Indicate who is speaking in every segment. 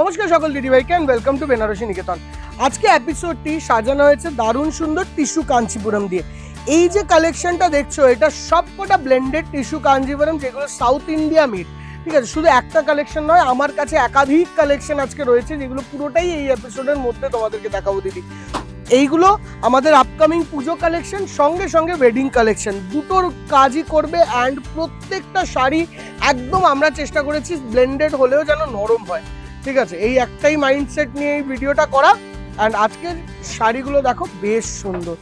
Speaker 1: নমস্কার সকল দিদি দিদিভাইকে and welcome to Benarasi Niketan আজকে এপিসোডটি সাজানো হয়েছে দারুণ সুন্দর টিস্যু কাঞ্চিপুরম দিয়ে। এই যে কালেকশনটা দেখছ, এটা সবকটা ব্লেন্ডেড টিস্যু কাঞ্চিপুরম, যেগুলো সাউথ ইন্ডিয়া মিড ঠিক আছে, শুধু একটা কালেকশন নয়, আমার কাছে একাধিক কালেকশন আজকে রয়েছে, যেগুলো পুরোটাই এই এপিসোডের মধ্যে তোমাদেরকে দেখাবো দিদি। এইগুলো আমাদের আপকামিং পুজো কালেকশন সঙ্গে সঙ্গে ওয়েডিং কালেকশন দুটোর কাজই করবে অ্যান্ড প্রত্যেকটা শাড়ি একদম আমরা চেষ্টা করেছি ব্লেন্ডেড হলেও যেন নরম হয়। ঠিক আছে, এই একটাই মাইন্ডসেট নিয়ে এই ভিডিওটা করা। অ্যান্ড আজকের শাড়িগুলো দেখো বেশ সুন্দর।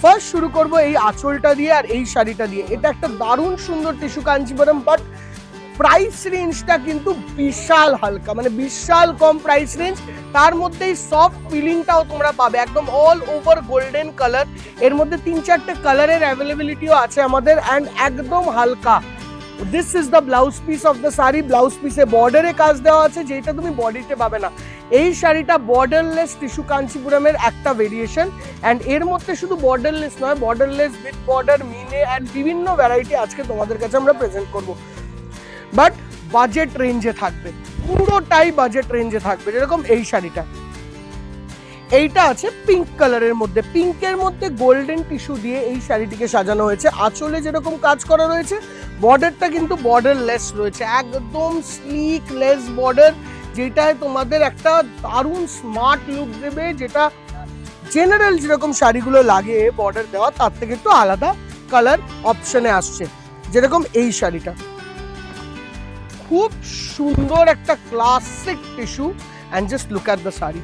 Speaker 1: ফার্স্ট শুরু করব এই আঁচলটা দিয়ে আর এই শাড়িটা দিয়ে। এটা একটা দারুণ সুন্দর টিস্যু কাঞ্চিপুরম বাট প্রাইস রেঞ্জটা কিন্তু বিশাল হালকা। মানে বিশাল কম প্রাইস রেঞ্জ তার মধ্যেই সফট ফিলিংটাও তোমরা পাবে। একদম অল ওভার গোল্ডেন কালারের মধ্যে তিন চারটে কালারের অ্যাভেলেবিলিটিও আছে আমাদের। অ্যান্ড একদম হালকা। This is the blouse piece of the sari blouse পিসে বর্ডারে কাজ দেওয়া আছে যেটা তুমি বডিতে পাবে না। এই শাড়িটা বর্ডারলেস টিস্যু কাঞ্চিপুরমের একটা ভেরিয়েশন অ্যান্ড এর মধ্যে শুধু বর্ডারলেস নয় বর্ডারলেস উইথ বর্ডার মিনে অ্যান্ড বিভিন্ন ভ্যারাইটি আজকে তোমাদের কাছে আমরা প্রেজেন্ট করব। বাট বাজেট রেঞ্জে থাকবে। পুরোটাই বাজেট রেঞ্জে থাকবে, যেরকম এই শাড়িটা। এইটা আছে পিঙ্ক কালারের মধ্যে। পিঙ্কের মধ্যে গোল্ডেন টিস্যু দিয়ে এই শাড়িটিকে সাজানো হয়েছে। আঁচলে যেরকম কাজ করা রয়েছে বর্ডারটা কিন্তু বর্ডার লেস রয়েছে। একদম স্লিক লেস বর্ডার যেটায় তোমাদের একটা দারুণ স্মার্ট লুক দেবে, যেটা জেনারেল যেরকম শাড়িগুলো লাগে বর্ডার দেওয়া, তার থেকে একটু আলাদা কালার অপশনে আসছে। যেরকম এই শাড়িটা। খুব সুন্দর একটা classic tissue and just look at the sari.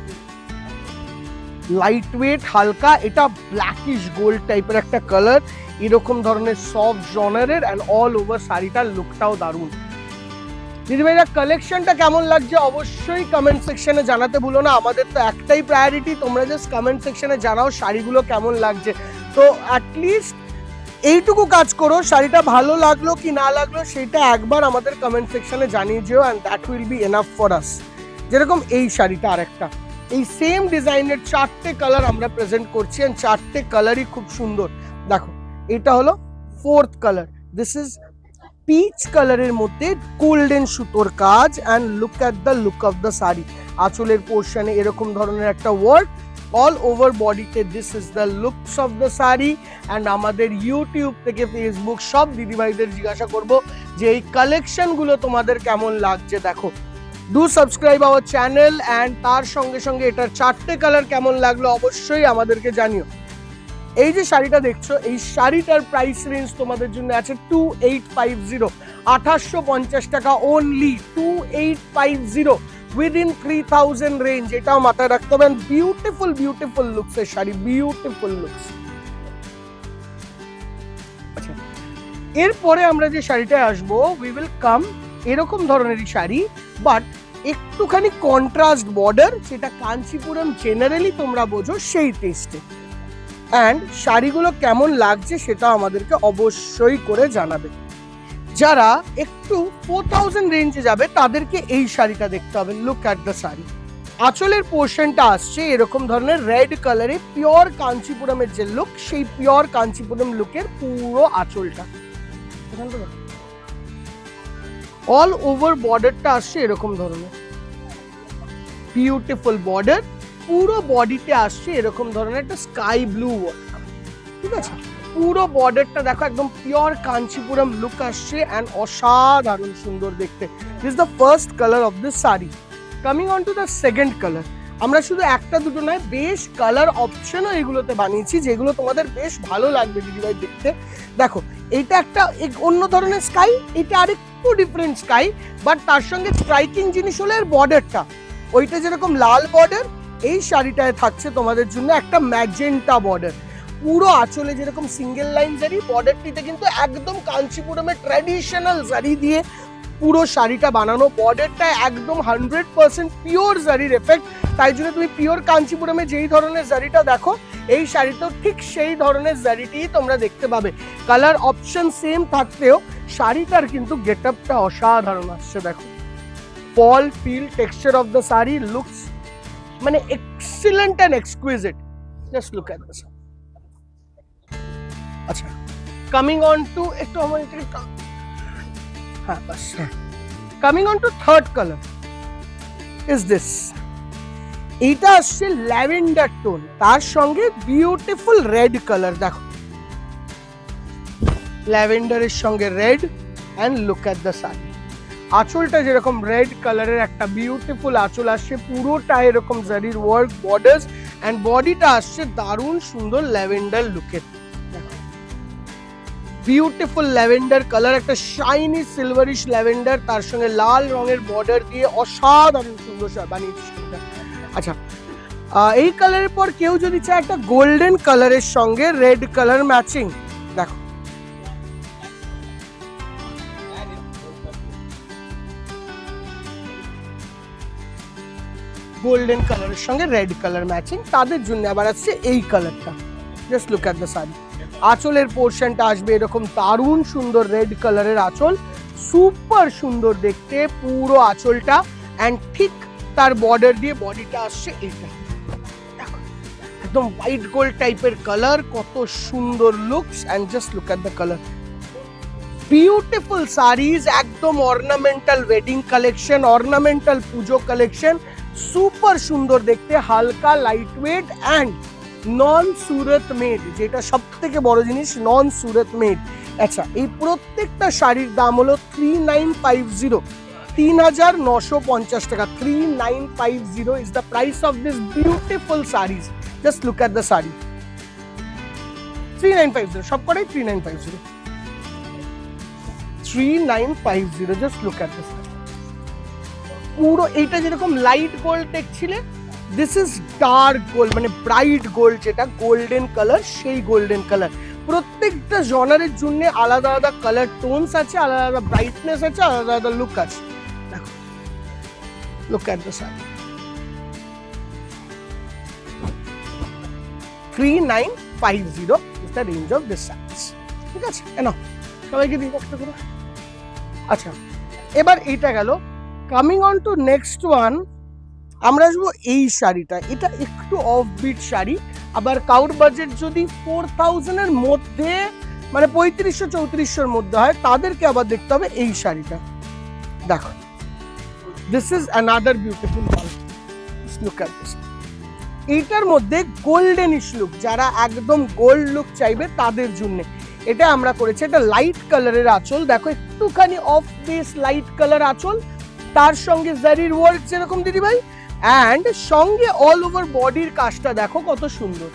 Speaker 1: Light weight হালকা, এটা ব্ল্যাকিশ গোল্ড টাইপের একটা কালার এরকম ধরনের সফট জনারের অ্যান্ড অল ওভার শাড়িটার লুকটাও দারুণ। দিদিভাইরা কালেকশনটা কেমন লাগছে অবশ্যই কমেন্ট সেকশনে জানাতে ভুলো না, আমাদের তো একটাই প্রায়োরিটি তোমরা জাস্ট কমেন্ট সেকশনে জানাও শাড়িগুলো কেমন লাগছে। তো অ্যাটলিস্ট এইটুকু কাজ করো, শাড়িটা ভালো লাগল কি না লাগল সেটা একবার আমাদের কমেন্ট সেকশনে জানিয়ে যেও and that will be enough for us যেরকম এই শাড়িটা আরেকটা। এই সেম ডিজাইনের চারটে কালার আমরা প্রেজেন্ট করছি অ্যান্ড চারটে কালারই খুব সুন্দর। দেখো, এটা হলো fourth colour this is peach কালারের মধ্যে গোল্ডেন সুতোর কাজ and look at the look of the sari. আঁচলের পোর্শনে এরকম ধরনের একটা ওয়ার্ক অল ওভার বডিতে this is the looks of the sari and আমাদের ইউটিউব থেকে ফেসবুক সব দিদিভাইদের জিজ্ঞাসা করব যে এই কালেকশনগুলো তোমাদের কেমন লাগছে? দেখো do subscribe our channel and তার সঙ্গে সঙ্গে এটার চারটে কালার কেমন লাগল অবশ্যই আমাদেরকে জানিও। এই যে শাড়িটা দেখছ, এই শাড়িটার প্রাইস রেঞ্জ তোমাদের জন্য আছে টু এইট ফাইভ জিরো আঠাশশো পঞ্চাশ টাকা only two eight five zero within three thousand range এটাও মাথায় রাখতে হবে। বিউটিফুল বিউটিফুল লুকস এর শাড়ি বিউটিফুল লুকস আচ্ছা এরপরে আমরা যে শাড়িটায় আসব উই উইল কাম এরকম ধরনেরই শাড়ি বাট একটুখানি কন্ট্রাস্ট বর্ডার সেটা কাঞ্চিপুরম জেনারেলি তোমরা বোঝো সেই টেস্টে অ্যান্ড শাড়িগুলো কেমন লাগছে সেটা আমাদেরকে অবশ্যই করে জানাবে। যারা একটু ফোর থাউজেন্ড রেঞ্জে যাবে, তাদেরকে এই শাড়িটা দেখতে হবে। Look at the sari. আঁচলের পোর্শনটা আসছে এরকম ধরনের রেড কালারে পিওর কাঞ্চিপুরমের যে লুক সেই পিওর কাঞ্চিপুরম লুকের পুরো আঁচলটা। অল ওভার বর্ডারটা আসছে এরকম ধরনের। বিউটিফুল বর্ডার পুরো বডিতে আসছে এরকম ধরনের একটা স্কাই ব্লু ঠিক আছে? পুরো বর্ডারটা দেখো, একদম পিওর কাঞ্চিপুরম লুক আসছে অ্যান্ড অসাধারণ সুন্দর দেখতে। This the first colour of this sari coming on to the second colour আমরা শুধু একটা দুটো নয়, বেশ কালার অপশনও এগুলোতে বানিয়েছি, যেগুলো তোমাদের বেশ ভালো লাগবে দিদিভাই দেখতে। দেখো, এইটা একটা অন্য ধরনের স্কাই এটা আরেকটু ডিফারেন্ট স্কাই বাট তার সঙ্গে স্ট্রাইকিং জিনিস হলো এর বর্ডারটা ওইটা যেরকম লাল বর্ডার এই শাড়িটায় থাকছে তোমাদের জন্য একটা ম্যাজেন্টা বর্ডার পুরো আঁচলে যেরকম সিঙ্গেল লাইন জারি বর্ডারটিতে কিন্তু একদম কাঞ্চিপুরমের ট্র্যাডিশনাল জারি দিয়ে পুরো শাড়িটা বানানো। বর্ডারটা একদম হান্ড্রেড পার্সেন্ট পিওর জারির এফেক্ট তাই জন্য তুমি পিওর কাঞ্চিপুরমে যেই ধরনের জারিটা দেখো, এই শাড়িতেও ঠিক সেই ধরনের জারিটিই তোমরা দেখতে পাবে। কালার অপশন সেম থাকতেও শাড়িটার কিন্তু গেট আপটা অসাধারণ আসছে, দেখো। Fall feel texture of the sari looks মানে excellent and exquisite just look at this আচ্ছা কামিং অন টু একটু আমার একটু হ্যাঁ বাস। Coming on to third colour is this এইটা আসছে ল্যাভেন্ডার টোন, তার সঙ্গে বিউটিফুল রেড কালার দেখো। ল্যাভেন্ডারের সঙ্গে red and look at the sari আঁচলটা যেরকম রেড কালারের একটা বিউটিফুল আঁচল আসছে পুরোটা এরকম জারির ওয়ার্ক বর্ডার্স অ্যান্ড বডিটা আসছে দারুণ সুন্দর ল্যাভেন্ডার লুকের বিউটিফুল ল্যাভেন্ডার কালার, একটা শাইনি সিলভারিশ ল্যাভেন্ডার, তার সঙ্গে লাল রঙের বর্ডার দিয়ে অসাধারণ সুন্দর বানিয়েছে। আচ্ছা এই কালারের পর কেউ যদি চায় একটা গোল্ডেন কালারের সঙ্গে রেড কালার ম্যাচিং দেখো। গোল্ডেন কালারের সঙ্গে রেড কালার ম্যাচিং, তাদের জন্য আবার আসছে এই কালারটা। Just look at the sari আঁচলের পোর্শনটা আসবে এরকম দারুণ সুন্দর রেড কালারের আঁচল। সুপার সুন্দর দেখতে পুরো আঁচলটা। অ্যান্ড ঠিক তার বর্ডার দিয়ে বডিটা আসছে এটা একদম হোয়াইট গোল্ড টাইপের কালার কত সুন্দর looks and just look at the colour beautiful saris একদম ornamental wedding collection ornamental Pujo collection super সুন্দর দেখতে, হালকা light weight and non Surat made যেটা সব থেকে বড় জিনিস নন সুরত মেড আচ্ছা এই প্রত্যেকটা শাড়ির দাম হলো থ্রি নাইন ফাইভ জিরো তিন হাজার নশো পঞ্চাশ টাকা। Three nine five zero is the price of this beautiful saris just look at the sari three nine five zero সব কটাই three nine five zero three nine five zero just look at this পুরো এইটা যেরকম light gold দেখছিলে this is dark gold মানে bright gold যেটা golden colour সেই golden colour প্রত্যেকটা জনারের জন্য আলাদা আলাদা কালার টোনস আছে, আলাদা আলাদা ব্রাইটনেস আছে, আলাদা আলাদা লুক আছে। দেখো look at the sari three nine five zero is the range of this saris ঠিক আছে? কেন সবাইকে একটা করে। আচ্ছা এবার এইটা গেল coming on to next one আমরা আসব এই শাড়িটা। এটা একটু অফ বিট শাড়ি, আবার কাউর বাজেট যদি ফোর থাউজেন্ডের মধ্যে মানে পঁয়ত্রিশশো চৌত্রিশশোর মধ্যে হয়, তাদেরকে আবার দেখতে হবে এই শাড়িটা। দেখো দিস ইজ অ্যানাদার বিউটিফুল এইটার মধ্যে গোল্ডেনিশ লুক যারা একদম গোল্ড লুক চাইবে তাদের জন্য। এটা আমরা করেছি, এটা লাইট কালারের আঁচল। দেখো, একটুখানি অফ বেস লাইট কালার আঁচল তার সঙ্গে জারির ওয়ার্ক যেরকম দিদি ভাই অ্যান্ড সঙ্গে অল ওভার বডির কাজটা দেখো কত সুন্দর।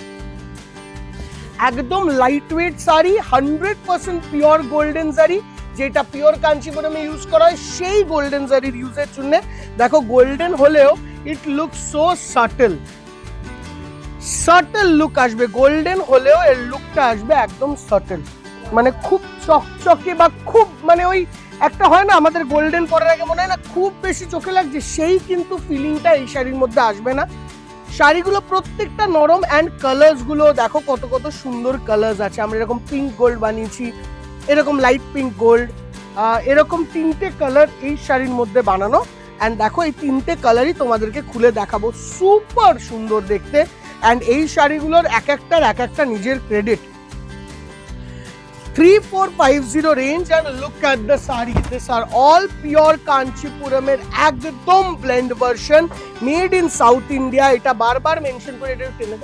Speaker 1: একদম light weight sari hundred percent pure golden sari, যেটা পিওর কাঞ্চিপুরমে ইউজ করা হয়, সেই গোল্ডেন শাড়ির ইউজের জন্য দেখো গোল্ডেন হলেও it look so subtle subtle look আসবে গোল্ডেন হলেও এর লুকটা আসবে একদম সাটেল মানে খুব চকচকে বা খুব মানে ওই একটা হয় না, আমাদের গোল্ডেন পরার আগে মনে হয় না খুব বেশি চোখে লাগছে, সেই কিন্তু ফিলিংটা এই শাড়ির মধ্যে আসবে না। শাড়িগুলো প্রত্যেকটা নরম অ্যান্ড কালার্সগুলো, দেখো কত কত সুন্দর কালার্স আছে। আমরা এরকম পিঙ্ক গোল্ড বানিয়েছি, এরকম লাইট পিঙ্ক গোল্ড এরকম তিনটে কালার এই শাড়ির মধ্যে বানানো। অ্যান্ড দেখো এই তিনটে কালারই তোমাদেরকে খুলে দেখাবো সুপার সুন্দর দেখতে। অ্যান্ড এই শাড়িগুলোর এক একটার এক একটা নিজের credit three four five zero range and look at the sari this are all pure কাঞ্চিপুরমের একদম blend version made in South India এটা বারবার মেনশন করে এটা টেনে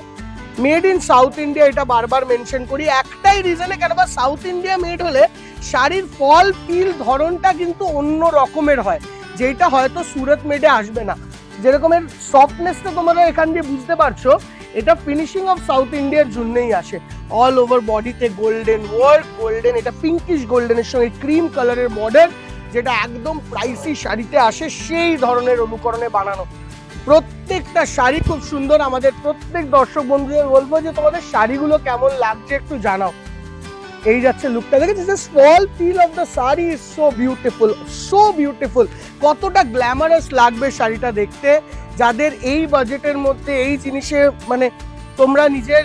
Speaker 1: মেড ইন সাউথ ইন্ডিয়া এটা বারবার মেনশন করি একটাই রিজনে কেন বা সাউথ ইন্ডিয়া মেড হলে শাড়ির ফল ফিল ধরনটা কিন্তু অন্য রকমের হয় যেটা হয়তো সুরত মেডে আসবে না যেরকমের সফটনেসটা তোমরা এখান দিয়ে বুঝতে পারছ এটা ফিনিশিং অফ সাউথ ইন্ডিয়ার জন্যই আসে। অল ওভার বডিতে গোল্ডেন ওয়ার্ক গোল্ডেন এটা পিঙ্কিশ গোল্ডেনের সঙ্গে ক্রিম কালারের বর্ডার যেটা একদম প্রাইসি শাড়িতে আসে, সেই ধরনের অনুকরণে বানানো। প্রত্যেকটা শাড়ি খুব সুন্দর, আমাদের প্রত্যেক দর্শক বন্ধুদের বলব যে তোমাদের শাড়িগুলো কেমন লাগছে একটু জানাও। এই যাচ্ছে লুকটা দেখেছি small feel of the sari is so beautiful so beautiful কতটা গ্ল্যামারাস লাগবে শাড়িটা দেখতে। যাদের এই বাজেটের মধ্যে এই জিনিসে মানে তোমরা নিজের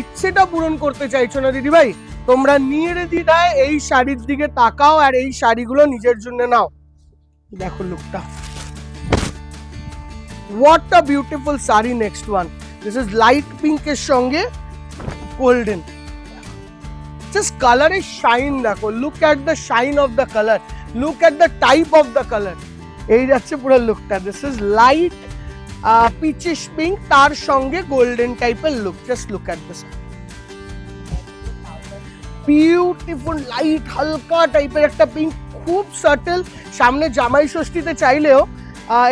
Speaker 1: ইচ্ছেটা পূরণ করতে চাইছো না দিদি ভাই, তোমরা নির্দ্বিধায় এই শাড়ির দিকে তাকাও আর এই শাড়িগুলো নিজের জন্য নাও। দেখো লুকটা what a beautiful sari next one this is light পিঙ্কের সঙ্গে গোল্ডেন জাস্ট কালারের শাইন দেখো। Look at the shine of the colour look at the type of the colour এই যাচ্ছে পুরো লুকটা this is light peachish pink তার সঙ্গে গোল্ডেন টাইপের look just look at this beautiful light হালকা টাইপের একটা পিঙ্ক খুব সাটেল সামনে জামাই ষষ্ঠীতে চাইলেও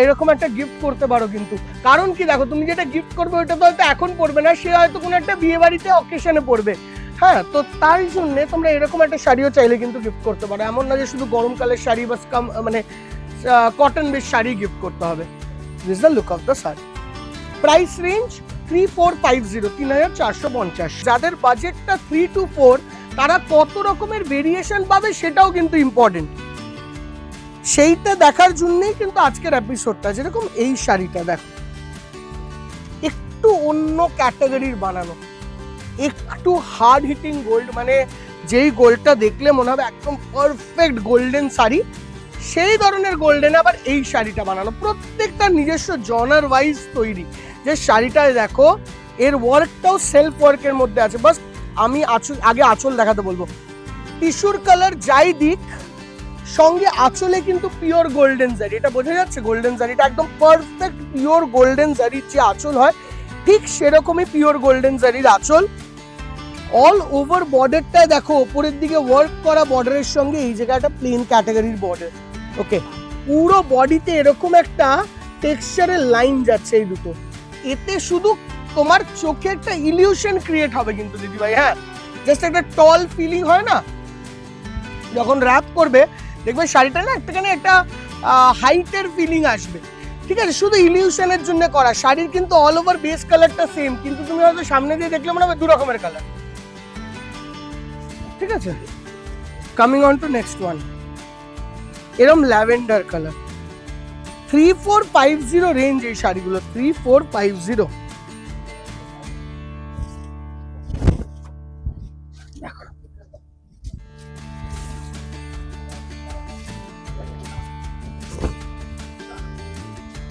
Speaker 1: এরকম একটা গিফট করতে পারো কিন্তু। কারণ কি দেখো, তুমি যেটা গিফট করবে ওটা তো হয়তো এখন পড়বে না, সে হয়তো কোনো একটা বিয়ে বাড়িতে অকেশনে পড়বে হ্যাঁ তো তাই জন্য তোমরা এরকম একটা শাড়িও চাইলে কিন্তু গিফট করতে পারো। এমন না যে শুধু গরমকালের শাড়ি বা মানে কটন বেশ শাড়ি গিফট করতে হবে। Price range three four five zero তিন হাজার চারশো পঞ্চাশ যাদের বাজেটটা থ্রি টু ফোর তারা কত রকমের ভেরিয়েশন পাবে সেটাও কিন্তু ইম্পর্টেন্ট সেইটা দেখার জন্যই কিন্তু আজকের এপিসোডটা যেরকম এই শাড়িটা দেখো। একটু অন্য ক্যাটাগরির বানানো। একটু হার্ড হিটিং গোল্ড মানে যেই গোল্ডটা দেখলে মনে হবে একদম পারফেক্ট গোল্ডেন শাড়ি। সেই ধরনের গোল্ডেন আবার এই শাড়িটা বানানো প্রত্যেকটা নিজস্ব জনার ওয়াইজ তৈরি। যে শাড়িটায় দেখো, এর ওয়ার্কটাও সেলফ ওয়ার্কের মধ্যে আছে। বাস আমি আঁচল, আগে আঁচল দেখাতে বলব। টিস্যুর কালার যাই দিক, সঙ্গে আঁচলে কিন্তু পিওর গোল্ডেন জারি এটা বোঝা যাচ্ছে গোল্ডেন জারিটা একদম পারফেক্ট পিওর গোল্ডেন জারির যে আঁচল হয়, ঠিক সেরকমই পিওর গোল্ডেন জারির আঁচল। অল ওভার বর্ডারটায় দেখো, ওপরের দিকে ওয়ার্ক করা বর্ডারের সঙ্গে এই জায়গাটা প্লেন ক্যাটাগরির বর্ডার ওকে পুরো বডিতে এরকম একটা টেক্সচারের লাইন যাচ্ছে এই দুটো। এতে শুধু তোমার চোখে একটা ইলিউশন ক্রিয়েট হবে কিন্তু দিদি ভাই হ্যাঁ? জাস্ট একটা টল ফিলিং হয় না? যখন র্যাপ করবে, দেখবে শাড়িটা না একটাখানে একটা হাইটের ফিলিং আসবে। ঠিক আছে, শুধু ইলিউশনের জন্য করা। শাড়ির কিন্তু অল ওভার বেস কালারটা সেম কিন্তু তুমি হয়তো সামনে দিয়ে দেখলে মনে হবে দু রকমের কালার ঠিক আছে? Coming on to next one এরম lavender colour three four five zero range এই শাড়িগুলো। Three four five zero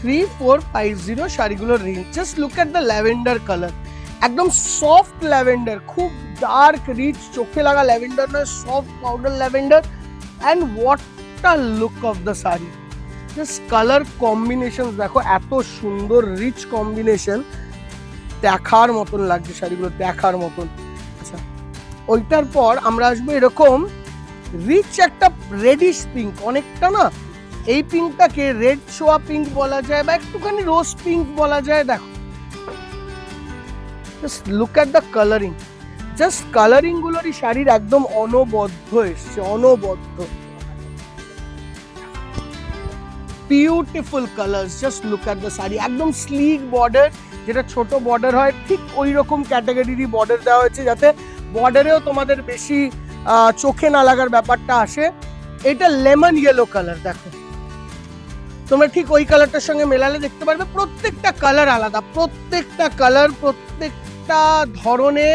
Speaker 1: three four five zero শাড়িগুলোর range just look at the lavender colour একদম সফট ল্যাভেন্ডার খুব ডার্ক রিচ চোখে লাগা lavender নয় soft powder lavender and what a look of the sari just colour combination দেখো এত সুন্দর rich combination দেখার মতন লাগছে শাড়িগুলো, দেখার মতন। আচ্ছা ওইটার পর আমরা আসব এরকম রিচ একটা রেডিশ পিঙ্ক অনেকটা না, এই পিঙ্কটাকে রেড ছোয়া পিঙ্ক বলা যায় বা একটুখানি রোজ পিঙ্ক বলা যায়, দেখো। Just look at the colouring just colouring গুলোরই শাড়ির একদম অনবদ্য এসছে, অনবদ্য। Beautiful colours just look at the sari একদম স্লিক বর্ডার যেটা ছোট বর্ডার হয় ঠিক ওই রকম ক্যাটাগরিরই বর্ডার দেওয়া হয়েছে যাতে বর্ডারেও তোমাদের বেশি চোখে না লাগার ব্যাপারটা আসে এটা লেমন ইয়েলো কালার দেখো তোমরা ঠিক ওই কালারটার সঙ্গে মেলালে দেখতে পারবে প্রত্যেকটা কালার আলাদা প্রত্যেকটা কালার প্রত্যেকটা ধরনে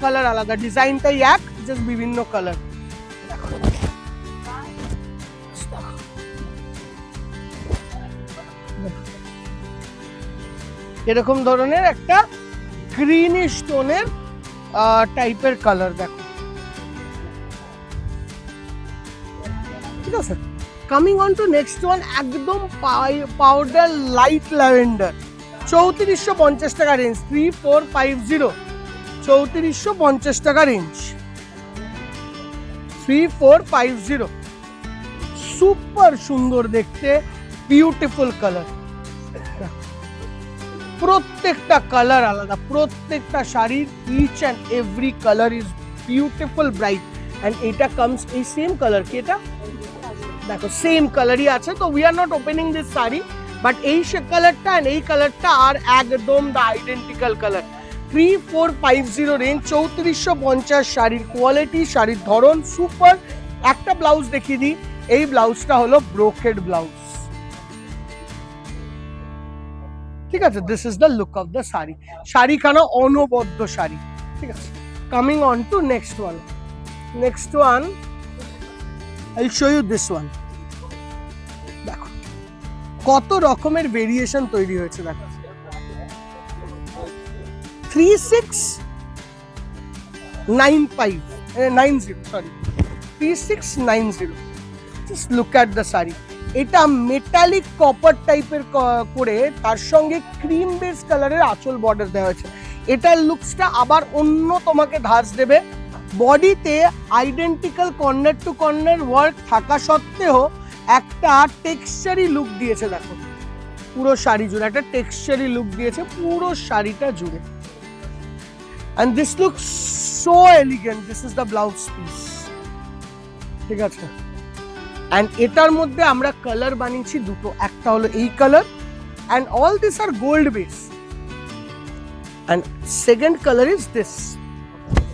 Speaker 1: কালার আলাদা ডিজাইনটাই এক জাস্ট বিভিন্ন কালার এরকম ধরনের একটা গ্রিনিশ টোনের টাইপের কালার দেখো। ঠিক আছে? Coming on to next one একদম পাউডার লাইট ল্যাভেন্ডার চৌত্রিশশো পঞ্চাশ টাকা range three four five zero চৌত্রিশশো পঞ্চাশ টাকা range three four five zero super সুন্দর দেখতে বিউটিফুল কালার প্রত্যেকটা কালার আলাদা, প্রত্যেকটা শাড়ির each and every colour is beautiful bright and এটা কামস এই সেম কালার কি এটা? দেখো সেম কালারই আছে, তো we are not opening this sari but এই কালারটা অ্যান্ড এই কালারটা আর একদম the identical colour three four five zero range চৌত্রিশশো পঞ্চাশ শাড়ির কোয়ালিটি শাড়ির ধরন সুপার একটা ব্লাউজ দেখিয়ে দিই, এই ব্লাউজটা হলো ব্রোকেড ব্লাউজ ঠিক আছে? This is the look of the sari শাড়িখানা অনবদ্য শাড়ি ঠিক আছে? Coming on to next one next one I show you this one দেখো, কত রকমের ভেরিয়েশন তৈরি হয়েছে, দেখো। Three six nine five nine zero sorry three six nine zero just look at the sari এটা মেটালিক কপার টাইপের করে তার সঙ্গে ক্রিম বেস কালারের আঁচল বর্ডার দেওয়া হয়েছে। এটার লুকসটা আবার অন্য তোমাকে ধাঁচ দেবে। বডিতে identical corner to corner work থাকা সত্ত্বেও একটা টেক্সচারি লুক দিয়েছে দেখো। পুরো শাড়ি জুড়ে, একটা টেক্সচারি লুক দিয়েছে পুরো শাড়িটা জুড়ে। And this look so elegant this is the blouse piece ঠিক আছে? অ্যান্ড এটার মধ্যে আমরা কালার বানিয়েছি দুটো। একটা হলো এই colour and all this are gold base and second colour is this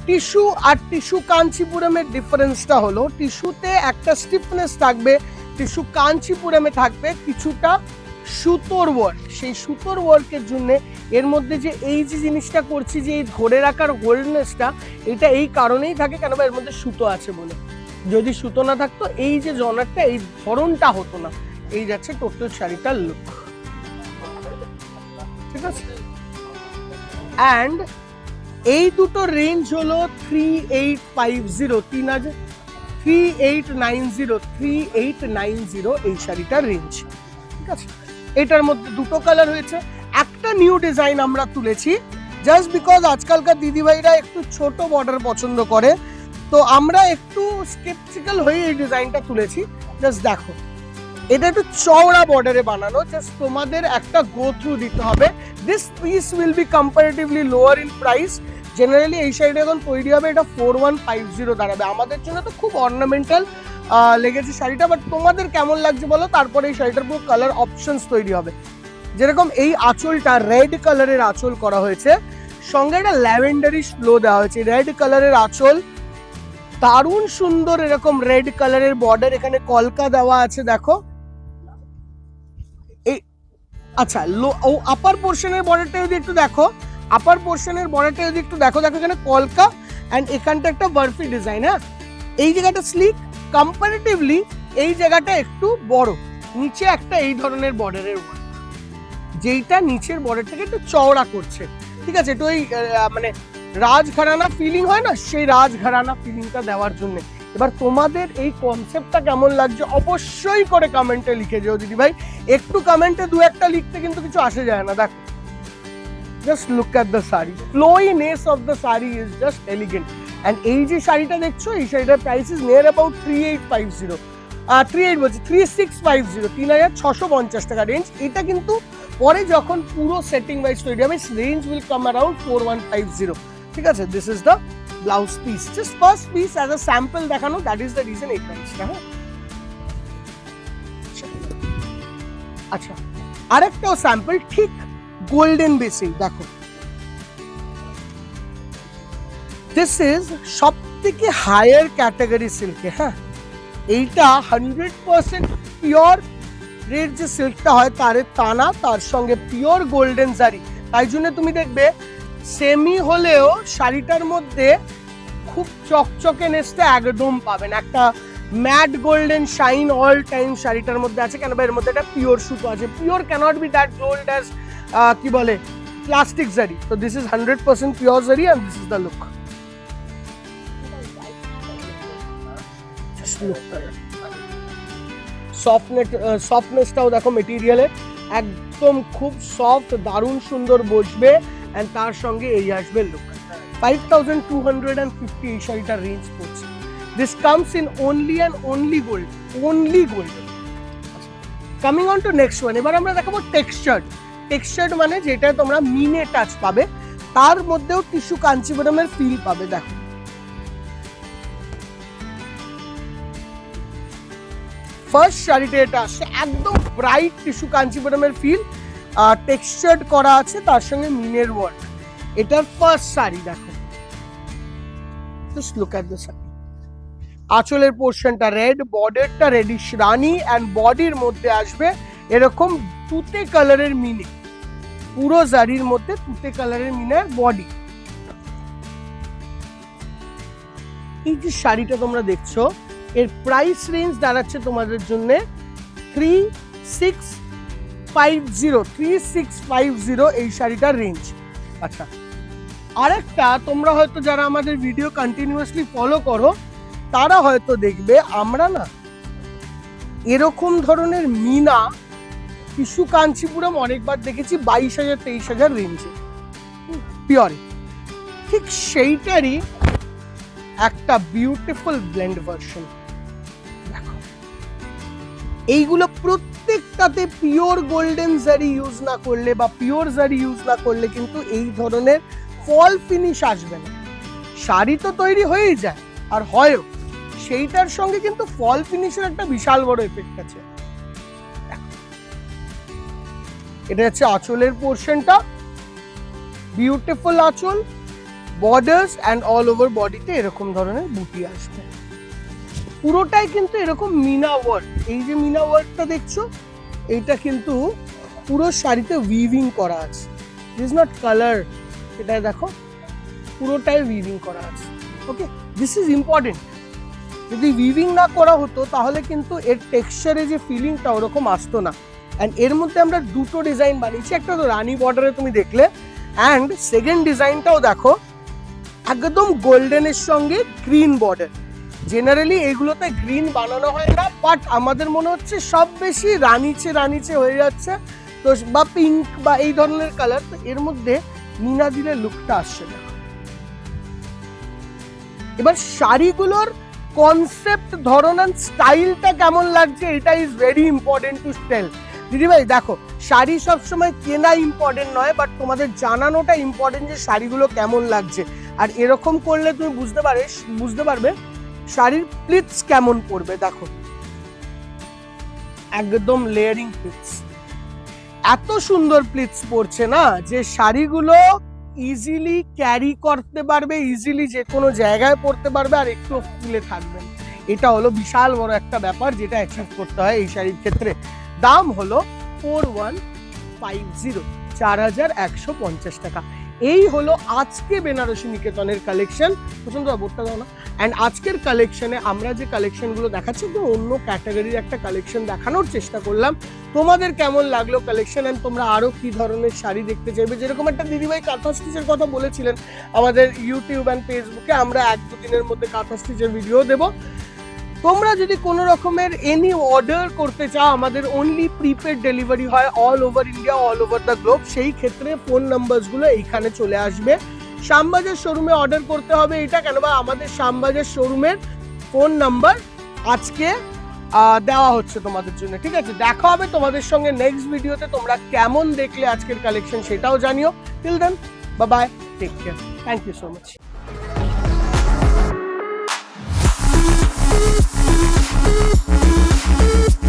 Speaker 1: tissue R tissue কাঞ্চিপুরমের ডিফারেন্সটা হলো টিস্যুতে একটা স্টিফনেস থাকবে টিস্যু কাঞ্চিপুরমে থাকবে কিছুটা সুতোর ওয়ার্ক সেই সুতোর ওয়ার্কের জন্য এর মধ্যে যে এই যে জিনিসটা করছি, যে এই ধরে রাখার হোল্ডনেসটা এটা এই কারণেই থাকে কেন এর মধ্যে সুতো আছে বলে। যদি সুতো না থাকতো, এই যে জনারটা, এই ধরনটা হতো না। এই যাচ্ছে টোটাল শাড়িটার লুক ঠিক আছে? অ্যান্ড এই দুটো রেঞ্জ হলো থ্রি এইট ফাইভ জিরো তিন হাজার। Three eight nine zero three eight nine zero এই শাড়িটার রেঞ্জ ঠিক আছে? এটার মধ্যে দুটো কালার হয়েছে। একটা নিউ ডিজাইন আমরা তুলেছি। জাস্ট বিকজ আজকালকার দিদিভাইরা একটু ছোট বর্ডার পছন্দ করে তো আমরা একটু স্কেপটিক্যাল হয়ে এই ডিজাইনটা তুলেছি। জাস্ট দেখো, এটা একটু চওড়া বর্ডারে বানানো জাস্ট তোমাদের একটা গো থ্রু দিতে হবে। This piece will be comparatively lower in price generally এই সাইডে এখন তৈরি হবে, এটা ফোর ওয়ান ফাইভ জিরো দাঁড়াবে। আমাদের জন্য তো খুব অর্নামেন্টাল লেগেছে শাড়িটা বাট তোমাদের কেমন লাগছে বলো? তারপরে এই শাড়িটার পুরো কালার অপশনস তৈরি হবে। যেরকম এই আঁচলটা রেড কালারের আঁচল করা হয়েছে। সঙ্গে একটা ল্যাভেন্ডারি ফ্লো দেওয়া হয়েছে। রেড কালারের আঁচল দারুণ সুন্দর এরকম রেড কালারের বর্ডার এখানে কলকা দেওয়া আছে, দেখো। এই আচ্ছা লো, ও আপার পোর্শনের বর্ডারটা যদি একটু দেখো আপার পোর্শনের বর্ডারটা যদি একটু দেখো দেখো এখানে কলকা অ্যান্ড এখানটা একটা বার্ফি ডিজাইন হ্যাঁ? এই জায়গাটা স্লিক কম্পারেটিভলি এই জায়গাটা একটু বড়। নিচে একটা এই ধরনের বর্ডারের যেইটা নিচের বর্ডারটাকে একটু চওড়া করছে। ঠিক আছে একটু ওই মানে রাজঘরানা ফিলিং হয় না? সেই রাজঘরানা ফিলিংটা দেওয়ার জন্য। এবার তোমাদের এই কনসেপ্টটা কেমন লাগছে অবশ্যই করে কমেন্টে লিখে যেও দিদি ভাই একটু কমেন্টে দু একটা লিখতে কিন্তু কিছু আসে যায় না, দেখো। Just look at the sari. Flowiness of the sari is just elegant and এই যে শাড়িটা দেখছ, এই শাড়িটার price is near about three eight five zero three eight বলছি থ্রি সিক্স ফাইভ জিরো তিন হাজার ছশো পঞ্চাশ টাকা রেঞ্জ এটা কিন্তু পরে যখন পুরো সেটিং ওয়াইজ তৈরি হবে range will come around four one five zero ঠিক আছে this is the blouse piece just first piece as a sample দেখানো দ্যাট ইজ দ্য রিজন এই প্রাইসটা হ্যাঁ? আচ্ছা আরেকটাও স্যাম্পল ঠিক গোল্ডেন বেসিক দেখো। দিস ইজ সব থেকে হায়ার ক্যাটাগরি সিল্কে হ্যাঁ? এইটা হান্ড্রেড পার্সেন্ট পিওর রেড যে সিল্কটা হয়, তার টানা, তার সঙ্গে পিওর গোল্ডেন জারি। তাই জন্য তুমি দেখবে সেমি হলেও শাড়িটার মধ্যে খুব চকচকে নেসটা একদম পাবেন। একটা matte golden shine all time শাড়িটার মধ্যে আছে। কেন এর মধ্যে একটা পিওর সুতো আছে। Pure can't be that gold as কি বলে, প্লাস্টিক জারি। তো this is hundred percent pure zari and this is the look. সফটনেট সফটনেসটাও দেখো মেটেরিয়ালের একদম খুব সফট, দারুণ, সুন্দর বসবে। অ্যান্ড তার সঙ্গে এই আসবে look five thousand two hundred range পড়ছে। This comes in only and only gold only gold coming on to next one এবার আমরা দেখাবো টেক্সচার্ড টেক্সচার্ড মানে যেটা তোমরা মিনে টাচ পাবে, তার মধ্যেও টিস্যু কাঞ্চিপুরমের ফিল পাবে, দেখো। ফার্স্ট শাড়িতে এটা আসছে, একদম ব্রাইট টিস্যু কাঞ্চিপুরমের ফিল টেক্সচার্ড করা আছে, তার সঙ্গে মিনের ওয়ার্ক এটার ফার্স্ট শাড়ি দেখো। Look at the sari. আঁচলের পোর্শনটা রেড বর্ডারটা রেডিশ রানি অ্যান্ড বডির মধ্যে আসবে এরকম তুতে কালারের মিনে। পুরো জারির মধ্যে তুতে কালারের মিনের বডি এই যে শাড়িটা তোমরা দেখছ, এর প্রাইস রেঞ্জ দাঁড়াচ্ছে তোমাদের জন্য three six five zero three six five zero এই শাড়িটার রেঞ্জ আচ্ছা আরেকটা তোমরা হয়তো যারা আমাদের ভিডিও কন্টিনিউয়াসলি ফলো করো, তারা হয়তো দেখবে আমরা না এরকম ধরনের মিনা টিস্যু কাঞ্চিপুরম অনেকবার দেখেছি বাইশ হাজার, তেইশ হাজার রেঞ্জে পিওরে ঠিক সেইটারই একটা বিউটিফুল ব্লেন্ড ভার্সন দেখো, এইগুলো প্রত্যেকটাতে পিওর গোল্ডেন জারি ইউজ না করলে বা পিওর জারি ইউজ না করলে কিন্তু এই ধরনের ফল ফিনিশ আসবে না। শাড়ি তো তৈরি হয়েই যায়, আর হয়ও। সেইটার সঙ্গে কিন্তু ফল ফিনিশের একটা বিশাল বড় এফেক্ট আছে। এটা হচ্ছে আঁচলের পোর্শনটা বিউটিফুল আঁচল বর্ডার্স অ্যান্ড অল ওভার বডিতে এরকম ধরনের বুটি আসবে। পুরোটাই কিন্তু এরকম মিনা ওয়ার্ক এই যে মিনা ওয়ার্কটা দেখছ, এইটা কিন্তু পুরো শাড়িতে উইভিং করা আছে। দিস নট কালার এটা দেখো, পুরোটাই উইভিং করা আছে। ওকে দিস ইজ ইম্পর্টেন্ট যদি উইভিং না করা হতো, তাহলে কিন্তু এর টেক্সচারে যে ফিলিংটা ওরকম আসতো না। অ্যান্ড এর মধ্যে আমরা দুটো ডিজাইন বানিয়েছি, একটা তো রানী বর্ডারে তুমি দেখলে অ্যান্ড সেকেন্ড ডিজাইনটাও দেখো, একদম গোল্ডেনের সঙ্গে গ্রিন বর্ডার জেনারেলি এগুলোতে গ্রিন বানানো হয় না বাট আমাদের মনে হচ্ছে সব বেশি রানিচে রানিচে হয়ে যাচ্ছে। তো বা পিঙ্ক বা এই ধরনের কালার তো এর মধ্যে মিনা দিলে লুকটা আসছে না। এবার শাড়িগুলোর কনসেপ্ট ধরন অ্যান্ড স্টাইলটা কেমন লাগছে, এটা is very important to tell দিদিভাই, দেখো, শাড়ি সবসময় কেনা ইম্পর্টেন্ট নয় বাট তোমাদের জানানোটা ইম্পর্টেন্ট যে শাড়িগুলো কেমন লাগছে। আর এরকম করলে তুমি বুঝতে পারে বুঝতে পারবে শাড়ির প্লিটস কেমন পড়বে দেখো? একদম লেয়ারিং প্লিটস এত সুন্দর প্লিটস পড়ছে না যে শাড়িগুলো ইজিলি ক্যারি করতে পারবে ইজিলি যে কোনো জায়গায় পড়তে পারবে আর একটু ফুলে থাকবে। এটা হলো বিশাল বড় একটা ব্যাপার যেটা অ্যাচিভ করতে হয় এই শাড়ির ক্ষেত্রে। দাম হলো ফোর ওয়ান ফাইভ জিরো চার হাজার একশো পঞ্চাশ টাকা। এই হলো আজকে বেনারসি নিকেতনের কালেকশন প্রচণ্ড বোর্ডটা দাও না। অ্যান্ড আজকের কালেকশনে আমরা যে কালেকশনগুলো দেখাচ্ছি, তো অন্য ক্যাটাগরির একটা কালেকশন দেখানোর চেষ্টা করলাম। তোমাদের কেমন লাগল কালেকশন অ্যান্ড তোমরা আরও কী ধরনের শাড়ি দেখতে চাইবে? যেরকম একটা দিদিভাই কাঁথা স্টিচের কথা বলেছিলেন, আমাদের ইউটিউব অ্যান্ড ফেসবুকে আমরা এক দু দিনের মধ্যে কাঁথা স্টিচের ভিডিও দেবো। তোমরা যদি কোনো রকমের এনি অর্ডার করতে চাও, আমাদের অনলি প্রিপেড ডেলিভারি হয় all over India all over the globe সেই ক্ষেত্রে ফোন নাম্বারসগুলো এইখানে চলে আসবে। শ্যামবাজার শোরুমে অর্ডার করতে হবে এটা কেন বা আমাদের শ্যামবাজার শোরুমের ফোন নাম্বার আজকে দেওয়া হচ্ছে তোমাদের জন্য, ঠিক আছে? দেখা হবে তোমাদের সঙ্গে নেক্সট ভিডিওতে তোমরা কেমন দেখলে আজকের কালেকশন সেটাও জানিও। Till then bye bye take care thank you so much
Speaker 2: Thank you.